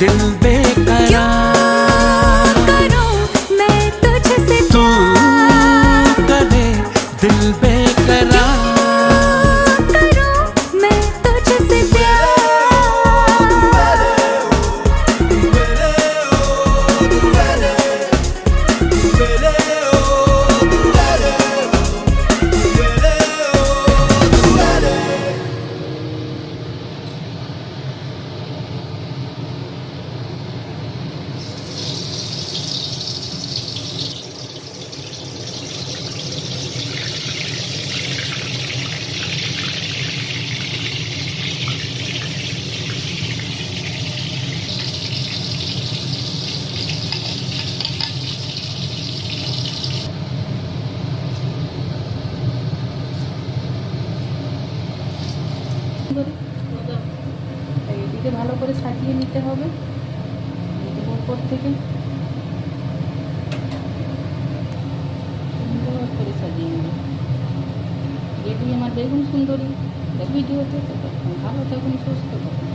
दिल बेकरार। मैं तुझसे तू करे दिल बेकरार। করে এটিকে ভালো করে সাজিয়ে নিতে হবে। এদিকে উপর থেকে। সুন্দর করে সাজিয়ে নেব। এটি আমার বেগুন সুন্দরী। ভিডিওতে ভালো থাকুন সুস্থ থাকুন